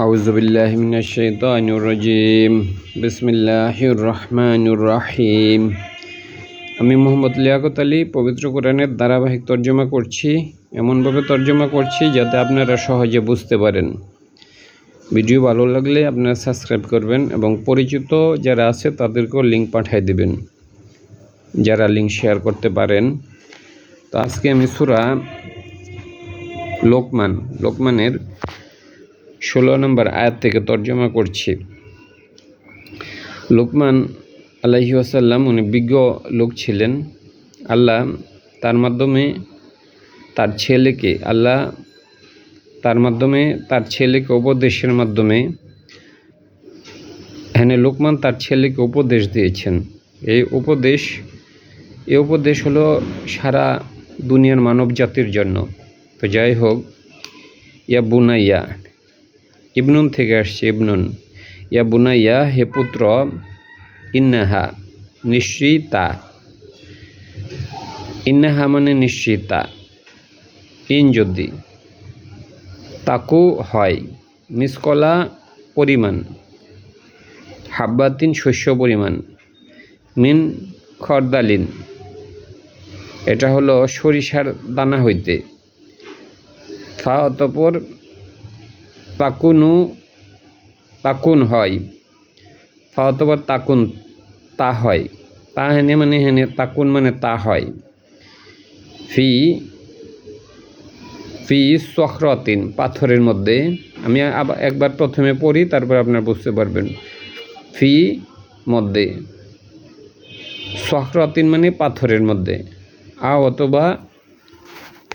أعوذ بالله من الشيطان الرجيم بسم الله الرحمن الرحيم আমি মোহাম্মদ লিয়াকত আলী পবিত্র কোরআনের ধারাবাহিক তর্জমা করছি এমনভাবে তর্জমা করছি যাতে আপনারা সহজে বুঝতে পারেন ভিডিও ভালো লাগলে আপনারা সাবস্ক্রাইব করবেন এবং পরিচিত যারা আছে তাদেরকেও লিঙ্ক পাঠিয়ে দেবেন যারা লিঙ্ক শেয়ার করতে পারেন তো আজকে আমি সুরা লোকমান, লোকমানের ষোলো নম্বর আয়াত থেকে তর্জমা করছি। লোকমান আলাহি আসাল্লাম উনি বিজ্ঞ লোক ছিলেন। আল্লাহ তার মাধ্যমে তার ছেলেকে, আল্লাহ তার মাধ্যমে তার ছেলেকে উপদেশের মাধ্যমে হ্যাঁ লোকমান তার ছেলেকে উপদেশ দিয়েছেন। এই উপদেশ এই উপদেশ হলো সারা দুনিয়ার মানব জাতির জন্য। তো যাই হোক, ইয়া বুনাইয়া, ইবনুন থেকে আসছে ইবনুন। ইয়া বুনাইয়া, হে পুত্র, ইন্নাহা, নিশ্চিতা। ইন্নাহা মানে নিশ্চিতা। ইন যদি, তাকু হয়, মিসকলা পরিমাণ। হাব্বাতিন শস্য পরিমাণ। মিন খরদালিন। এটা হলো সরিষার দানা হইতে। অতপর তাকুনু তাকুন হয়। ফা অতপর তাকুন, তা হয়। তা হেনে মানে হেনে, তাকুন মানে তা হয়। ফি ফি সখরতিন পাথরের মধ্যে। আমি একবার প্রথমে পড়ি, তারপর আপনারা বুঝতে পারবেন। ফি মধ্যে। সখরতিন মানে পাথরের মধ্যে। আ অথবা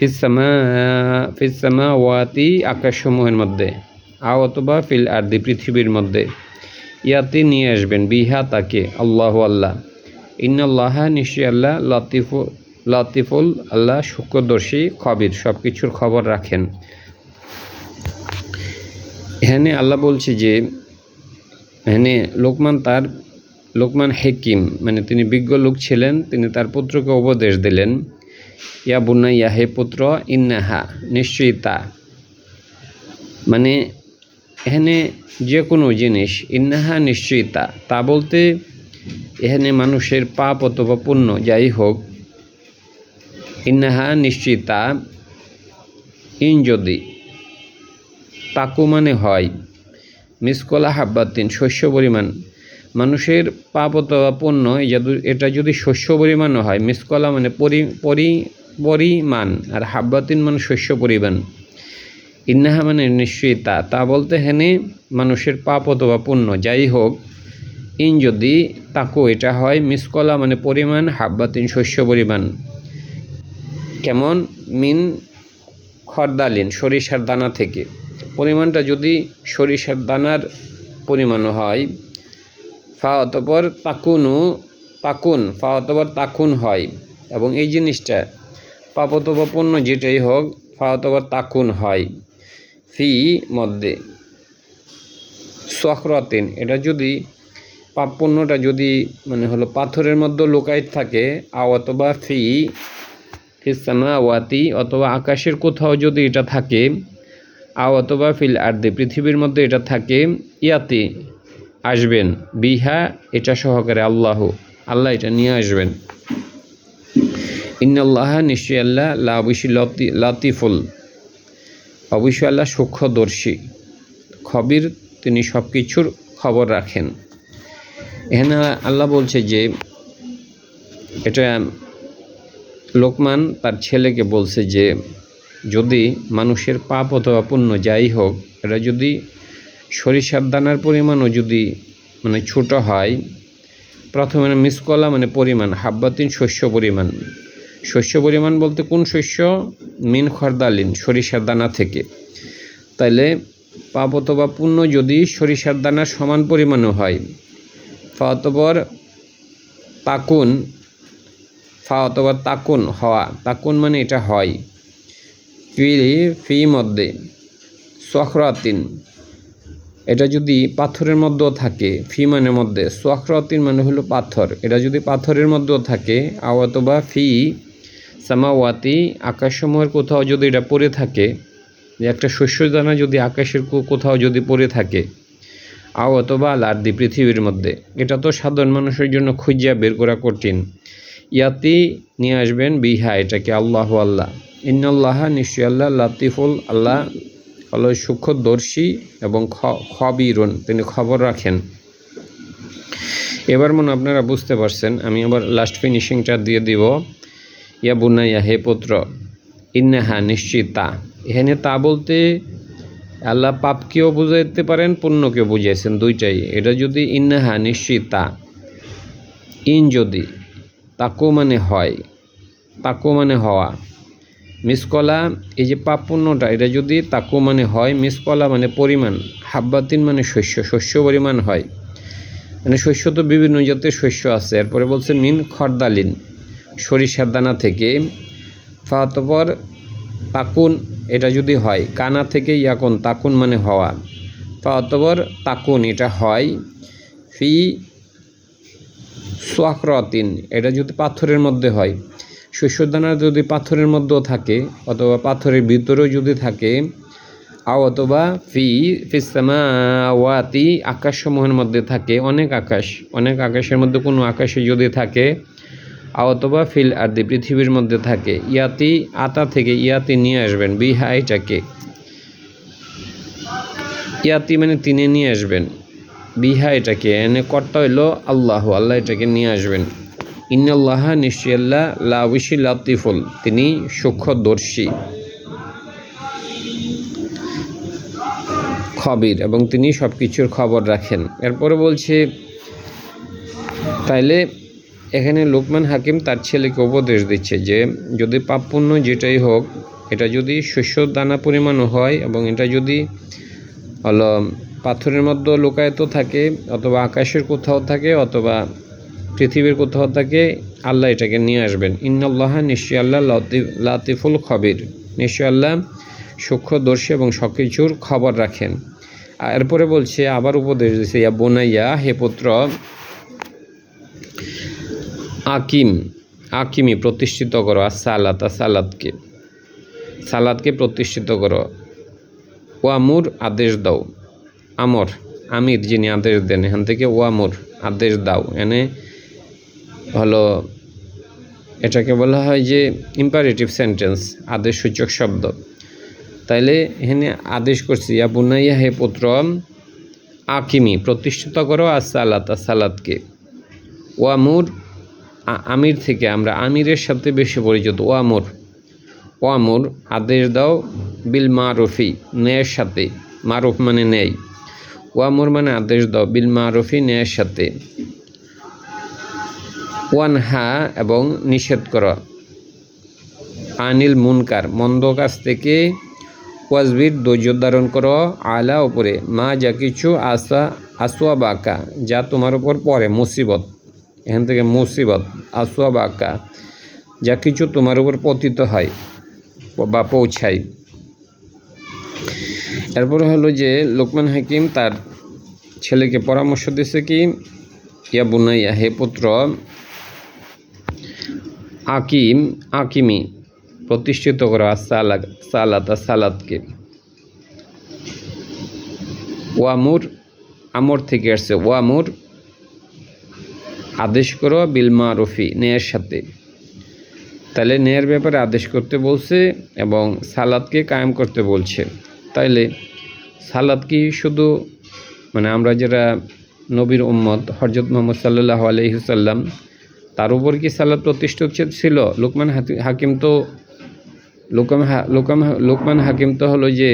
ফিসামা ওয়াতি আকাশসমূহের মধ্যে আ অথবা ফিল আর্দি পৃথিবীর মধ্যে। ইয়াতে নিয়ে আসবেন, বিহা তাকে, আল্লাহ আল্লাহ। ইন্নাল্লাহ নিশ্চয় আল্লাহ লাতিফু, লাতিফুল আল্লাহ শুক্রদর্শী, খবির সব কিছুর খবর রাখেন। এখানে আল্লাহ বলছে যে, এখানে লোকমান তার, লোকমান হেকিম মানে তিনি বিজ্ঞ লোক ছিলেন, তিনি তার পুত্রকে উপদেশ দিলেন। ইয়া বুন্না ইয়া হে পুত্র, ইন্নাহা, নিশ্চয়ই তা। মানে এখানে যে কোনো জিনিস, ইন্নাহা নিশ্চয়ই তা। তা বলতে এখানে মানুষের পাপ অথবা পুণ্য, যাই হোক, ইন্নাহা নিশ্চয়ই তা। ইন যদি তাকু মানে হয়, মিসকলা হাব্বাতিন, শস্য পরিমাণ মানুষের পাপ অথবা পণ্য, এটা যদি শস্য পরিমাণও হয়, মিসকলা মানে পরি পরি পরিমাণ, আর হাব্বাতিন মানে শস্য পরিমাণ। ইন্নাহা মানে নিশ্চয়ই তা। তা বলতে হেনে মানুষের পাপ অথবা পুণ্য। যাই হোক, ইন যদি তাকু এটা হয়, মিসকলা মানে পরিমাণ, হাব্বাতিন শস্য পরিমাণ। কেমন? মিন খরদালিন, সরিষার দানা থেকে। পরিমাণটা যদি সরিষার দানার পরিমাণ হয় ফা অতপর তাকুনু তাকুন ফা অতপর তাকুন হয়। এবং এই জিনিসটা পাপতব পণ্য যেটাই হোক, ফা অতপর তাকুন হয়। ফি মধ্যে সখরতিন, এটা যদি পাপ পণ্যটা যদি মানে হলো পাথরের মধ্যে লোকায়িত থাকে, আ অথবা ফি ফিসামা ওয়াতি অথবা আকাশের কোথাও যদি এটা থাকে আও অথবা ফিল আর্দে, পৃথিবীর মধ্যে এটা থাকে, ইয়াতে আসবেন। বিহা এটা সহকারে আল্লাহ। আল্লাহ এটা নিয়ে আসবেন। ইন্নাল্লাহ নিশ্চয় আল্লাহ লা অবশ্যই লতি লাতিফুল। অবশ্যই আল্লাহ সূক্ষ্মদর্শী। খবির তিনি সব কিছুর খবর রাখেন। এখানে আল্লাহ বলছে যে, এটা লোকমান তার ছেলেকে বলছে যে, যদি মানুষের পাপ অথবা পুণ্য যাই হোক, এটা যদি সরিষার দানার পরিমাণও যদি মানে ছোট হয়, প্রথমে মিসকলা মানে পরিমাণ হাব্বাতিন শস্য পরিমাণ। শস্য পরিমাণ বলতে কোন শস্য? মিন খরদালিন সরিষার দানা থেকে। তাইলে পাপ অথবা পুণ্য যদি সরিষার দানার সমান পরিমাণও হয়, ফা অতপর তাকুন, ফা অথবা তাকুন হওয়া, তাকুন মানে এটা হয়। ফি ফি মধ্যে, সখরাতিন। এটা যদি পাথরের মধ্যেও থাকে, ফি মানের মধ্যে সোয়াখরতিন মানে হলো পাথর। এটা যদি পাথরের মধ্যেও থাকে অথবা ফি সামাওয়াতি, আকাশসমূহের কোথাও যদি এটা পড়ে থাকে, যে একটা শস্য দানা যদি আকাশের কোথাও যদি পড়ে থাকে আও অথবা লার্দি পৃথিবীর মধ্যে। এটা তো সাধারণ মানুষের জন্য খুঁজিয়া বের করা কঠিন। ইয়াতি নিয়ে আসবেন বিহা, এটাকে আল্লাহ আল্লাহ। ইন্নাল্লাহ নিশ্চয় আল্লাহ, লাতিফুল আল্লাহ হলো সূক্ষ্মদর্শী এবং খবিরুন, তিনি খবর রাখেন। এবার মনে আপনারা বুঝতে পারছেন, আমি আবার লাস্ট ফিনিশিংটা দিয়ে দিব। ইয়া বুনাইয়া, হে পুত্র, ইন্নাহা নিশ্চিত। এখানে তা বলতে আল্লাহ পাপকেও বুঝাইতে পারেন, পুণ্যকেও বুঝিয়েছেন দুইটাই। এটা যদি ইন্নাহা নিশ্চিত, ইন যদি তাকো মানে হয়, তাকো মানে হওয়া। মিসকলা এই যে পাপ পুণ্যটা এটা যদি তাকু মানে হয় মিসকলা মানে পরিমাণ, হাব্বাতিন মানে শস্য শস্য পরিমাণ হয়। মানে শস্য তো বিভিন্ন জাতের শস্য আছে। এরপরে বলছে মিন খরদালিন, সরিষার দানা থেকে। ফাতপর তাকুন, এটা যদি হয়, কানা থেকে ইয়াকুন, তাকুন মানে হওয়া। ফাতপর তাকুন, এটা হয়। ফি সোয়াকরতিন, এটা যদি পাথরের মধ্যে হয়। শস্যদানা যদি পাথরের মধ্যেও থাকে অথবা পাথরের ভিতরেও যদি থাকে, আও অথবা ফি ফিসামাওয়াতি আকাশসমূহের মধ্যে থাকে, অনেক আকাশ, অনেক আকাশের মধ্যে কোনো আকাশে যদি থাকে অথবা ফিল আদি পৃথিবীর মধ্যে থাকে, ইয়াতি আতা থেকে ইয়াতি নিয়ে আসবেন, বিহা এটাকে। ইয়াতি মানে তিনি নিয়ে আসবেন, বিহা এটাকে, এনে কর্তা হইল আল্লাহ আল্লাহ এটাকে নিয়ে আসবেন। ইন্নাল্লাহ নিশ্চয় আল্লাহ লাউশি লাতিফুল, তিনি সূক্ষ্মদর্শী, খবির এবং তিনি সব কিছুর খবর রাখেন। এরপরে বলছে, তাইলে এখানে লোকমান হাকিম তার ছেলেকে উপদেশ দিচ্ছে যে, যদি পাপ পুণ্য যেটাই হোক, এটা যদি শস্য দানা পরিমাণও হয় এবং এটা যদি হলো পাথরের মধ্যে লোকায়িত থাকে অথবা আকাশের কোথাও থাকে অথবা পৃথিবীর কোথাও থাকে আল্লাহ এটাকে নিয়ে আসবেন। ইন্নাল্লাহ নিশ্চয় আল্লাহ লতিফ লাতিফুল খবির। নিশ্চয় আল্লাহ সূক্ষ্মদর্শী এবং সব কিছুর খবর রাখেন। এরপরে বলছে, আবার উপদেশ দিচ্ছে ইয়া বোনাইয়া, হে পুত্র আকিম আকিমি প্রতিষ্ঠিত করো, আর সালাত, আর সালাদকে সালাদকে প্রতিষ্ঠিত করো। ওয়ামুর আদেশ দাও। আমর, আমির যিনি আদেশ দেন, এখান থেকে ও ওয়ামুর আদেশ দাও। এনে হলো, এটাকে বলা হয় যে ইম্পারেটিভ সেন্টেন্স আদেশসূচক শব্দ। তাইলে এখানে আদেশ করছি, ইয়া বুনাইয়া হে পুত্র, আকিমি, প্রতিষ্ঠিত করো আর সালাত আর সালাদকে ওয়ামুর আমির থেকে আমরা আমিরের সাথে বেশি পরিচিত। ওয়ামুর ওয়ামুর আদেশ দাও বিল মারুফি, ন্যায়ের সাথে। মারুফ মানে নেই ওয়ামুর মানে আদেশ দাও বিল মারুফি, ন্যায়ের সাথে। ওয়ান হা এবং নিষেধ করা। আনিল মুনকার, মন্দ কাজ থেকে ওয়াজবির ধৈর্য ধারণ করো আলা উপরে। মা যা কিছু আসা আসুয়া বাঁকা যা তোমার উপর পড়ে, মুসিবত। এখান থেকে মুসিবত আসুয়া বাঁকা যা কিছু তোমার উপর পতিত হয় বা পৌঁছায়। এরপর হলো যে, লোকমান হাকিম তার ছেলেকে পরামর্শ দিছে কি, ইয়া বুনাইয়া, হে পুত্র আকিম, আকিমি, প্রতিষ্ঠিত করো সালাদ সালাদ সালাদকে। ওয়ামুর, আমর থেকে আসছে। ওয়ামুর, আদেশ করো বিল মারুফি ন্যায়ের সাথে। তাহলে ন্যায়ের ব্যাপারে আদেশ করতে বলছে এবং সালাদকে কায়েম করতে বলছে। তাইলে সালাদ কি শুধু মানে আমরা যারা নবীর উম্মত হরজত মোহাম্মদ সাল্লাহ আলহিসাল্লাম তার উপর কি সালাদ প্রতিষ্ঠিত ছিল? লোকমান হাকিম তো, লোকাম লোকাম লোকমান হাকিম তো হলো যে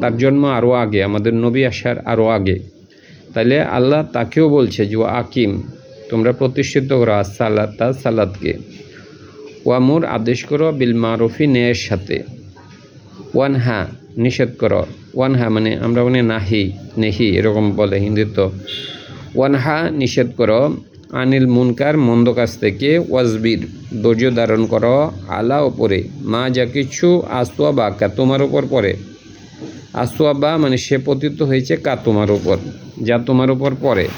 তার জন্ম আরও আগে, আমাদের নবী আসার আরও আগে। তাইলে আল্লাহ তাকেও বলছে যে আকিম তোমরা প্রতিষ্ঠিত করো আর সালাদ তা সালাদকে ওয়ামুর আদেশ করো বিল মারুফি ন্যায়ের সাথে। ওয়ান হা, নিষেধ করো। ওয়ান হা মানে আমরা মানে নাহি, নেহি, এরকম বলে হিন্দিতে। ওয়ান হা, নিষেধ করো আনিল মুনকার মন্দ কাছ থেকে ওয়াজবির ধৈর্য ধারণ করো আলা ওপরে মা যা কিছু আসুয়া বা কা তোমার উপর পড়ে। আসুয়া বা মানে সে পতিত হয়েছে কা তোমার উপর, যা তোমার ওপর পড়ে।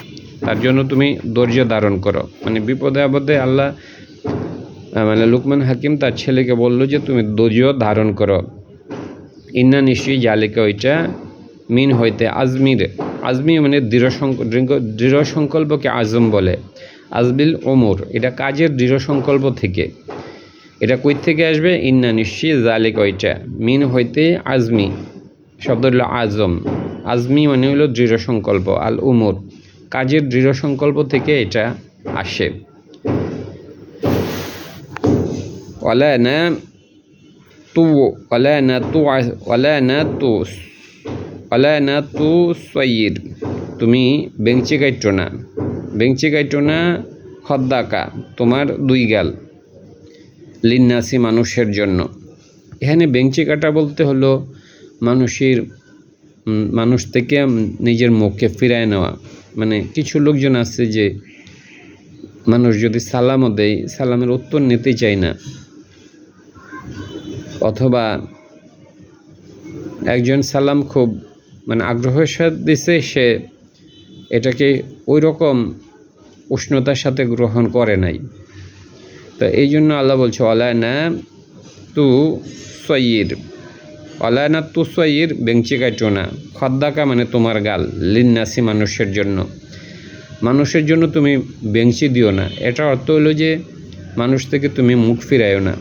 তার জন্য তুমি ধৈর্য ধারণ করো। মানে বিপদে আপদে আল্লাহ মানে লুকমান হাকিম তার ছেলেকে বলল যে তুমি ধৈর্য ধারণ করো। ইন্না নিশ্চয়ই জালিকা ওইটা মিন হইতে আজমির। আজমি মানে দৃঢ়- দৃঢ় সংকল্পকে আজম বলে। আজবিল ওমর এটা কাজের দৃঢ় সংকল্প থেকে। এটা কই থেকে আসবে? ইন্না নিশ্চয়ই জালিক ওইটা। মিন হইতে আজমি, শব্দ হলো আজম। আজমি মানে হলো দৃঢ় সংকল্প, আল উমর। কাজের দৃঢ় সংকল্প থেকে এটা আসে। না তু না তু না তু না তু তুমি বেঞ্চি কাইটো না। বেঞ্চি কাইটো না খদ্দাকা তোমার দুই গাল। লিন্নাসি মানুষের জন্য। এখানে বেঞ্চি কাটা বলতে হলো মানুষের মানুষ থেকে নিজের মুখকে ফিরায় নেওয়া। মানে কিছু লোকজন আছে যে মানুষ যদি সালামও দেয়, সালামের উত্তর নিতে চায় না। অথবা একজন সালাম খুব মানে আগ্রহের সাথে দিছে, সে এটাকে ওই রকম উষ্ণতার সাথে গ্রহণ করে নাই। তো এই জন্য আল্লাহ বলছে অলায়না তু সয়ির অলায়না তু সয়ির বেঞ্চি কাটো না। খদ্দাকা মানে তোমার গাল, লিন্নাসি মানুষের জন্য। মানুষের জন্য তুমি বেঞ্চি দিও না। এটা অর্থ হলো যে মানুষ থেকে তুমি মুখ ফিরাইও না।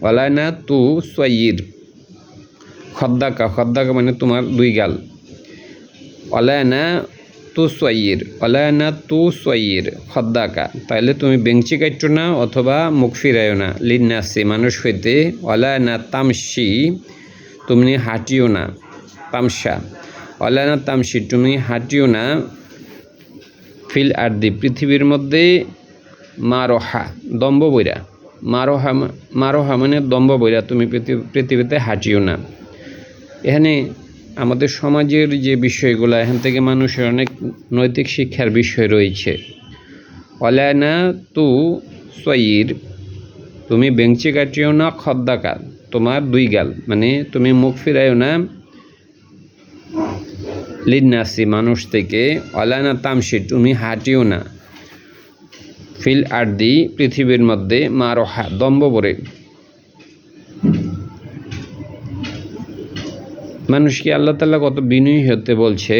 অলায়না তু সয়ির খদ্দাকা খদ্দাকা মানে তোমার দুই গাল। অলায়না তু সয়ির অলায়না তু সয়ির খদ্দাকা। তাইলে তুমি বেঞ্চি কাটো না অথবা মুখ ফিরাইও না। লিন্নাসি, মানুষ হইতে অলায়না তামসি, তুমি হাঁটিও না। তামসা অলায়না তামসি, তুমি হাঁটিও না। ফিল আর্দি, পৃথিবীর মধ্যে মারোহা দম্ব বইরা। মারোহা মারোহা মানে দম্ব বইরা, তুমি পৃথিবী- পৃথিবীতে হাঁটিও না। এখানে আমাদের সমাজের যে বিষয়গুলো, এখান থেকে মানুষের অনেক নৈতিক শিক্ষার বিষয় রয়েছে। অলায়না তু সয়ির তুমি বেঞ্চি কাটিও না খদ্দাকা তোমার দুই গাল মানে তুমি মুখ ফিরাইও না লিন্নাসি মানুষ থেকে। অলায়না তামসি তুমি হাঁটিও না। ফিল আর্দি, পৃথিবীর মধ্যে মারোহা দম্ব বরে মানুষকে আল্লাহ তাল্লাহ কত বিনয়ী হতে বলছে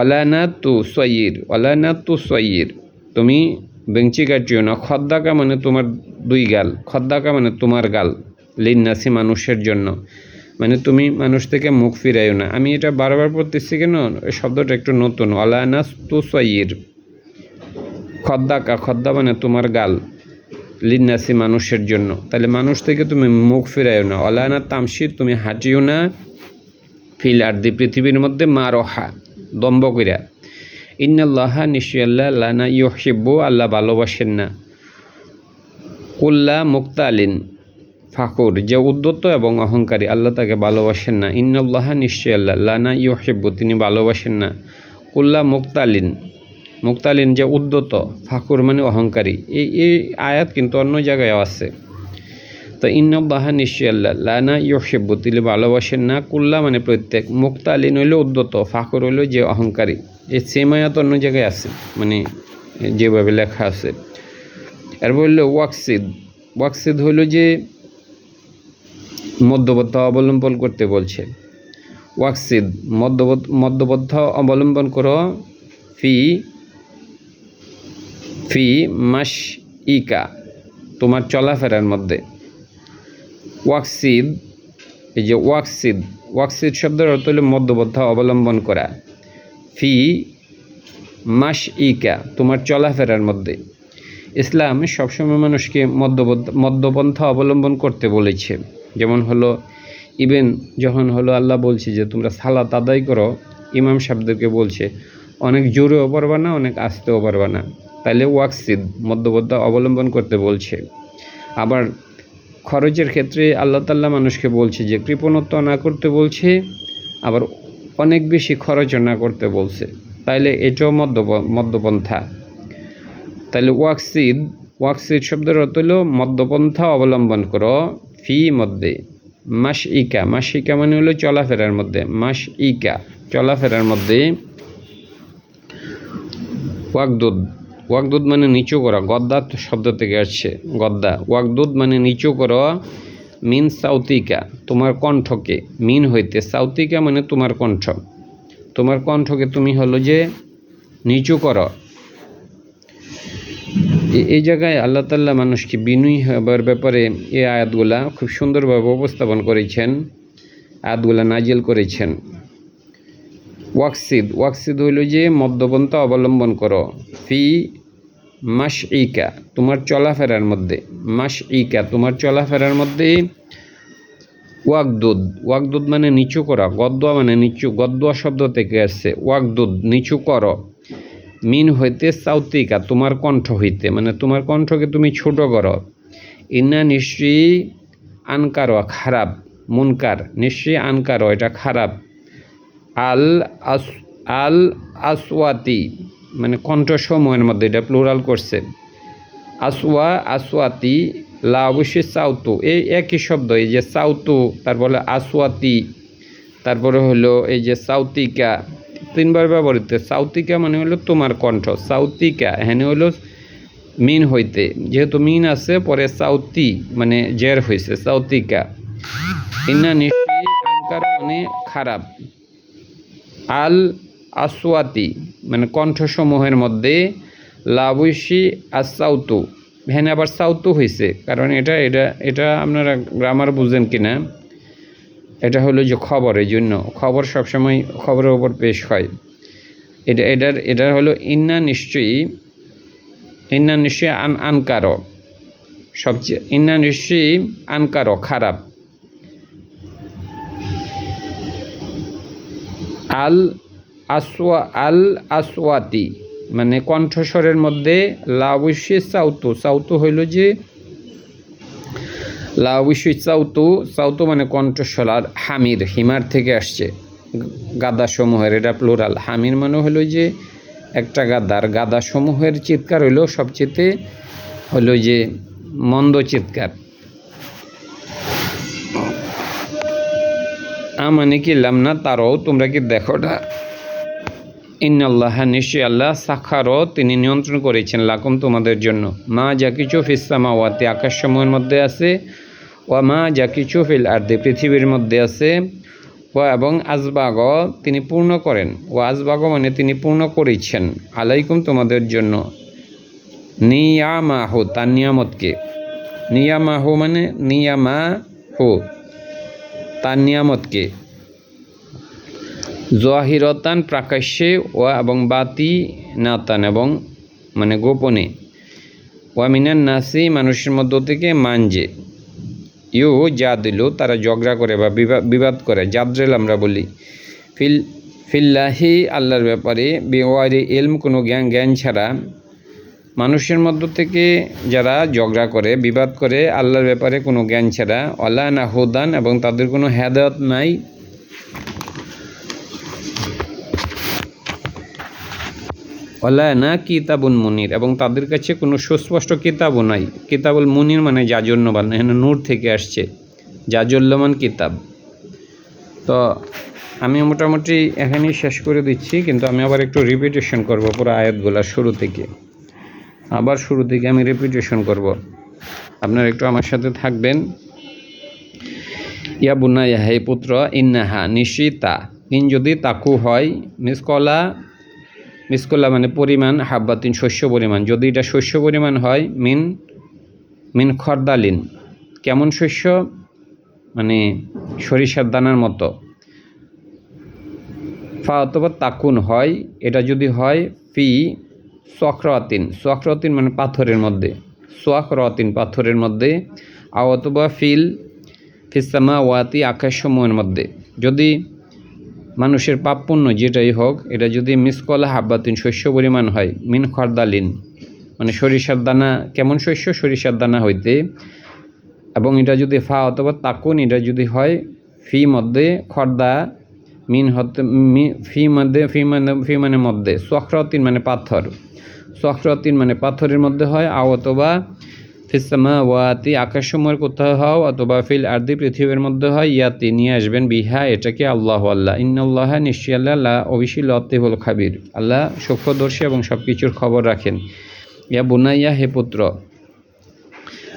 অলায়না তু সয়ির অলায়না তু সয়ির তুমি বেঞ্চি কাটিও না, খদ্দাকা মানে তোমার দুই গাল, খদ্দাকা মানে তোমার গাল, লিন্নাসি মানুষের জন্য মানে তুমি মানুষ থেকে মুখ ফিরাইও না। আমি এটা বারবার পড়তেছি কেন? শব্দটা একটু নতুন অলায়না তু সয়ির খদ্দাকা, খদ্দা মানে তোমার গাল, লিন্নাসি মানুষের জন্য, তাহলে মানুষ থেকে তুমি মুখ ফিরাইও না। অলায়না তামসির তুমি হাঁটিও না ফিল আর আর্দি, পৃথিবীর মধ্যে মা রহা দম্ব কইরা। ইন্নাল্লাহা নিশ্চয় আল্লাহ লানা ইউহিব্বু, আল্লাহ ভালোবাসেন না। কুল্লা মুক্তালিন, ফাকুর, যে উদ্যত এবং অহংকারী, আল্লাহ তাকে ভালোবাসেন না। ইন্নাল্লাহা নিশ্চয় আল্লাহ লানা ইউহিব্বু, তিনি ভালোবাসেন না। কুল্লা মুক্তালিন মুক্তালিন যে উদ্যত ফাকুর মানে অহংকারী। এই এই আয়াত কিন্তু অন্য জায়গায় আছে। তো ইন্নবাহা নিশ্চয় আল্লাহ। লানা ইয়সেব্বু তিনি ভালোবাসেন না, কুল্লা মানে প্রত্যেক। মুক্তালিন হইল উদ্যত ফাকুর হইল যে অহংকারী। এই সেমায়াত অন্য জায়গায় আছে মানে যেভাবে লেখা আছে। এরপর হইল ওয়াকসিদ। ওয়াকসিদ হইল যে মধ্যবদ্ধ অবলম্বন করতে বলছে। ওয়াকসিদ মধ্যবদ্ধ অবলম্বন করো ফি ফি মাস ইকা তোমার চলাফেরার মধ্যে। ওয়াকসিদ, এই যে ওয়াকসিদ ওয়াকসিদ শব্দের অর্থ হলো মধ্যবদ্ধ, অবলম্বন করা। ফি মাস ইকা তোমার চলাফেরার মধ্যে। ইসলাম সবসময় মানুষকে মধ্যবদ্ধ, মধ্যপন্থা অবলম্বন করতে বলেছে। যেমন হলো ইভেন যখন হলো আল্লাহ বলছে যে, তোমরা সালাত আদায় করো ইমাম সাহেবদেরকে বলছে, অনেক জোরেও পারবা না, অনেক আস্তেও পারবা না। তাইলে ওয়াকসিদ মধ্যবদ্ধ অবলম্বন করতে বলছে। আবার খরচের ক্ষেত্রে আল্লাহ তাল্লাহ মানুষকে বলছে যে, কৃপণত্ব না করতে বলছে, আবার অনেক বেশি খরচও না করতে বলছে। তাইলে এটাও মধ্য মদ্যপন্থা। তাইলে ওয়াকসিদ ওয়াকসিদ শব্দের অর্থ হলো মদ্যপন্থা অবলম্বন করো, ফি মধ্যে। মাস ইকা মাস ইকা মানে হলো চলাফেরার মধ্যে। মাস ইকা চলাফেরার মধ্যে। ওয়াকদুদ। ওয়াকদুদ মানে নিচু করা গদ্দা শব্দ থেকে আসছে, গদ্দা। ওয়াকদুদ মানে নিচু করো, মিন সাউতিকা, তোমার কণ্ঠকে। মিন হইতে সাউতিকা মানে তোমার কণ্ঠ। তোমার কণ্ঠকে তুমি হলো যে নিচু করো। এই জায়গায় আল্লাহ তাল্লাহ মানুষকে বিনয়ী হবার ব্যাপারে এই আয়াতগুলা খুব সুন্দরভাবে উপস্থাপন করেছেন, আয়াতগুলা নাজিল করেছেন। ওয়াকসিদ ওয়াকসিদ হইল যে মদ্যপন্থা অবলম্বন করো। ফি মাস ইকা তোমার চলাফেরার মধ্যে। মাস ইকা তোমার চলাফেরার মধ্যে ওয়াকদুদ। ওয়াকদুদ মানে নিচু করা গদ্দোয়া মানে নিচু গদ্দোয়া শব্দ থেকে আসছে। ওয়াকদুদ, নিচু করো। মিন হইতে সাউতিকা, তোমার কণ্ঠ হইতে মানে তোমার কণ্ঠকে তুমি ছোট করো। ইন্না নিশ্চয়ই আনকারো, খারাপ, মুনকার, নিশ্চয়ই আনকারো, এটা খারাপ। আল আস, আল আসওয়াতি মানে কণ্ঠসমূহের মধ্যে, এটা প্লুরাল করছে। আসওয়া, আসওয়াতি, লা অবশ্যই সাউতু। এই একই শব্দ, এই যে সাউতু, তারপরে আসওয়াতি, তারপরে হলো এই যে সাউতিকা, তিনবার ব্যবহৃত। সাউতিকা মানে হলো তোমার কণ্ঠ, সাউতিকা, এখানে হলো মিন হইতে। যেহেতু মিন আছে, পরে সাউতি মানে জের হয়েছে সাউতিকা। ইন্না নিশ্চয়ই মানে খারাপ। আল আসওয়াতি মানে কণ্ঠসমূহের মধ্যে লাবৈশি আসাউতু এখানে আবার সাউতু হয়েছে কারণ এটা এটা এটা আপনারা গ্রামার বুঝেন কিনা। এটা হলো যে খবর, এই জন্য খবর সবসময় খবরের ওপর পেশ হয়। এটা, এটার, এটা হলো ইন্না নিশ্চয়ই ইন্না নিশ্চয়ই আন, আনকারক। সবচেয়ে ইন্না নিশ্চয়ই আনকারক, খারাপ। আল আসওয়া, আল আসওয়াতি মানে কণ্ঠস্বরের মধ্যে লাউসি সাউতু। সাউতু হইল যে লাউসি সাউতু সাউতু মানে কণ্ঠস্বর আর হামির, হিমার থেকে আসছে গাদা সমূহের এটা প্লোরাল হামির মানে হলো যে একটা গাদার গাদা সমূহের চিৎকার হইল সবচেয়ে হলো যে মন্দ চিৎকার। আ মানে কি লামনা তারও, তোমরা কি দেখোটা ইন্নাল্লাহ নিশ্চয়ই আল্লাহ সাখারও তিনি নিয়ন্ত্রণ করেছেন লাকুম তোমাদের জন্য। মা যা কিছু ফিসামা ওয়াতে আকাশসমূহের মধ্যে আছে, ওয়া মা যা কিছু ফিল আর্দে পৃথিবীর মধ্যে আছে ও এবং আজবাগ তিনি পূর্ণ করেন। ও আজবাগ মানে তিনি পূর্ণ করেছেন আলাইকুম তোমাদের জন্য। নিয়ামাহু, তার নিয়ামতকে। নিয়ামাহু মানে নিয়ামা হু তার নিয়ামতকে। জহিরতান প্রাকাশ্যে ও এবং বাতি নাতান এবং মানে গোপনে। ওয়ামিনান নাসি, মানুষের মধ্য থেকে মানজে। ইউ যা দিল তারা ঝগড়া করে বা বিবা- বিবাদ করে। জাদ্রেল আমরা বলি। ফিল, ফিল্লাহি, আল্লাহর ব্যাপারে বেওয়ারি এলম কোনো জ্ঞান জ্ঞান ছাড়া মানুষের মধ্য থেকে যারা ঝগড়া করে, বিবাদ করে, আল্লাহর ব্যাপারে কোনো জ্ঞান ছাড়া অলা না হুদান এবং তাদের কোনো হেদায়ত নাই। অলা না কিতাবুল মুনির এবং তাদের কাছে কোনো সুস্পষ্ট কিতাবও নাই। কিতাবুল মুনির মানে যাজন্যবান এখানে নূর থেকে আসছে। যাজল্যমান কিতাব। তো আমি মোটামুটি এখানেই শেষ করে দিচ্ছি, কিন্তু আমি আবার একটু রিপিটেশন করব পুরো আয়াতগুলা শুরু থেকে। আবার শুরু থেকে আমি রিপিটেশন করব। আপনারা একটু আমার সাথে থাকবেন। ইয়া বুনা ইয়া হে পুত্র, ইন্নাহা নিশ্চিতা ইন যদি তাকু হয়, মিসকলা মিসকলা মানে পরিমাণ, হাব্বাতিন শস্য পরিমাণ। যদি এটা শস্য পরিমাণ হয়, মিন মিন খরদালিন। কেমন শস্য? মানে সরিষার দানার মতো। ফা অথবা তাকুন হয়, এটা যদি হয়, ফি সোয়াখরাতিন সোয়াখরাতিন মানে পাথরের মধ্যে। সোয়াখরাতিন পাথরের মধ্যে। অথবা ফিল ফিসামা ওয়াতি আকাশসমূহের মধ্যে। যদি মানুষের পাপ পুণ্য যেটাই হোক, এটা যদি মিসকলা হাব্বাতিন, শস্য পরিমাণ হয়, মিন খরদালিন মানে সরিষার দানা, কেমন শস্য? সরিষার দানা হইতে। এবং এটা যদি ফা অথবা তাকুন, এটা যদি হয়, ফি মধ্যে খর্দা মিন হতে ফি মধ্যে, ফি মানে ফি মানে মধ্যে, সখরতিন মানে পাথর। সখরতিন মানে পাথরের মধ্যে হয়, আও অথবা ফিসামা ওয়াতি আকাশসমূহের কোথাও হও, অথবা ফিল আর্দি, পৃথিবীর মধ্যে হয়, ইয়াতি, নিয়ে আসবেন, বিহা এটাকে আল্লাহ আল্লাহ। ইন্নআল্লাহ নিশ্চয় আল্লাহ, লা অবশ্যই লতিফুল খাবির। আল্লাহ সূক্ষ্মদর্শী এবং সব কিছুর খবর রাখেন। ইয়া বুনাইয়া, হে পুত্র,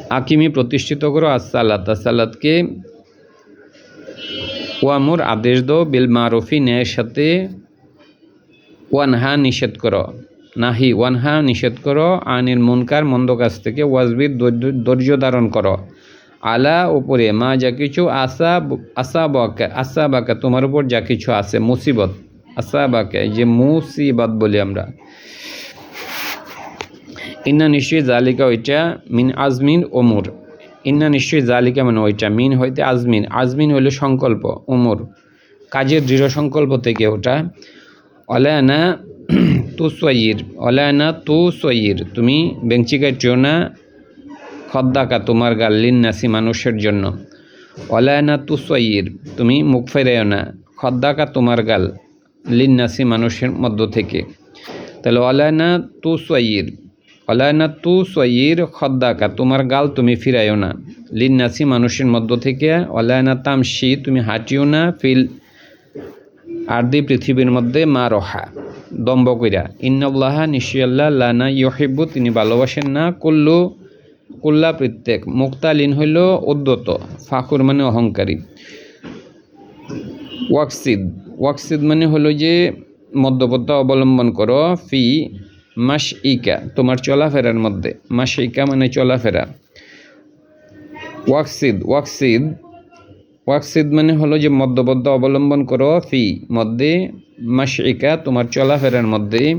আকিমি প্রতিষ্ঠিত করো আসালাত আসালাতকে ওয়ামুর আদেশ দো বিল মারুফি, ন্যায়ের সাথে ওয়ানহা নিষেধ করো। নাহি, ওয়ানহা নিষেধ করো, আনিল মুনকার, মন্দ কাছ থেকে ওয়াজবির ধৈর্য ধারণ করো। আলা উপরে, মা যা কিছু আসা আসা বাকে আসা বাকে তোমার উপর যা কিছু আছে, মুসিবত আসা বাকে যে মুসিবত বলি আমরা। ইন্না নিশ্চয়ই জালিকা ওইটা মিন আজমিন ওমর। ইন্না নিশ্চয়ই জালিকা মানে ওইটা, মিন হইতে আজমিন। আজমিন হইল সংকল্প ওমর কাজের দৃঢ় সংকল্প থেকে ওটা। অলায়না তু সয়ির অলায়না তু সয়ির, তুমি বেঞ্চি কাটিও না, খদ্দাকা তোমার গাল নাসি মানুষের জন্য। অলায়না তু সয়ির, তুমি মুখ ফেরাইও না, খদ্দাকা তোমার গাল লিন্নাসি মানুষের মধ্য থেকে। তাহলে অলায়না তু সয়ির অলায়না তু সয়ির খদ্দাকা, তোমার গাল তুমি ফিরাইও না। লিন্নাসি মানুষের মধ্য থেকে অলায়না তামসি তুমি হাঁটিও না, ফিল আর্দি পৃথিবীর মধ্যে মা রহা দম্ব কইরা। ইন্নআল্লাহা নিশ্চয়াল্লাহ লানা ইহিব্বু তিনি ভালোবাসেন না, কুল্লু, কুল্লা প্রত্যেক। মুক্তালিন হইল উদ্যত ফাকুর মানে অহংকারী। ওয়াকসিদ ওয়াকসিদ মানে হলো যে মধ্যপথ অবলম্বন করো, ফি মাস ইকা তোমার চলাফেরার মধ্যে। মাস ইকা মানে চলাফেরা। ওয়াকসিদ ওয়াকসিদ ওয়াকসিদ মানে হলো যে মধ্যবদ্ধ অবলম্বন করো, ফি, মধ্যে মাস ইকা তোমার চলাফেরার মধ্যে।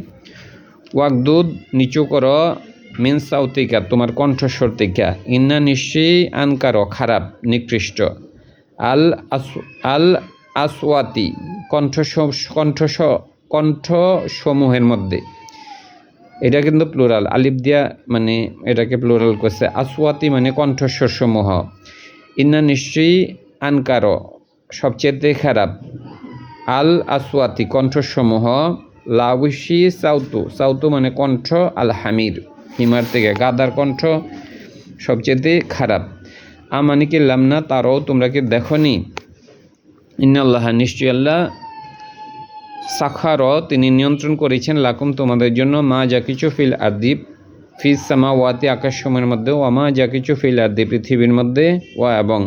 ওয়াকদুদ, নিচু করো, মিন সাউতিকা, তোমার কণ্ঠস্বর থেকে। ইন্না নিশ্চয়ই আনকারো, খারাপ, নিকৃষ্ট। আল আস, আল আসওয়াতি কণ্ঠ কণ্ঠ কণ্ঠসমূহের মধ্যে। এটা কিন্তু প্লুরাল আলিফ দিয়া মানে এটাকে প্লুরাল করছে। আসওয়াতি মানে কণ্ঠস্বর সমূহ ইন্না নিশ্চয়ই আনকারো, সবচেয়ে খারাপ। আল আসওয়াতি কণ্ঠসমূহ লাউসি সাউতু সাউতু মানে কণ্ঠ, আল হামির, হিমার থেকে। গাদার কণ্ঠ সবচেয়ে খারাপ। আমানি কি লামনা তারও তোমরা কি দেখো নি ইন্না আল্লাহ নিশ্চয় আল্লাহ সাখার, তিনি নিয়ন্ত্রণ করেছেন লাকুম তোমাদের জন্য, মা যা কিছু ফিল আদিব ফিজ সামা ওয়াতি আকাশসমূহের মধ্যে ওয়ামা যা কিছু ফিল আদি পৃথিবীর মধ্যে, ওয়া এবং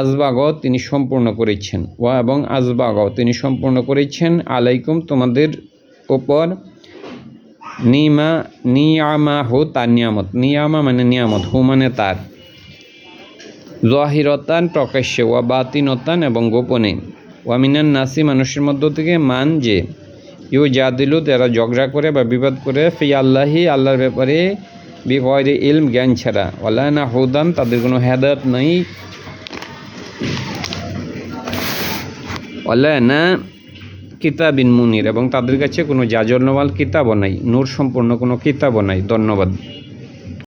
আজবাগ তিনি সম্পূর্ণ করেছেন, ওয়া এবং আজবাগ তিনি সম্পূর্ণ করেছেন, আলাইকুম তোমাদের ওপর নিমা, নিয়ামা হো তার নিয়ামত, নিয়ামা মানে নিয়ামত, হু মানে তার, জহিরতান প্রকাশ্যে, ওয়া বাতিনতান এবং গোপনে। ওয়ামিনান নাসি, মানুষের মধ্য থেকে মান যে, ইউ যা দিল তারা ঝগড়া করে বা বিবাদ করে, ফি আল্লাহি, আল্লাহর ব্যাপারে বিগয়রে ইলম, জ্ঞান ছাড়া। ওয়াল্লাহ না হুদান, তাদের কোনো হেদায়ত নাই। না কিতাবিন মুনির, এবং তাদের কাছে কোনো জাজরনওয়াল কিতাবও নাই, নূর সম্পূর্ণ কোনো কিতাবও নাই। ধন্যবাদ।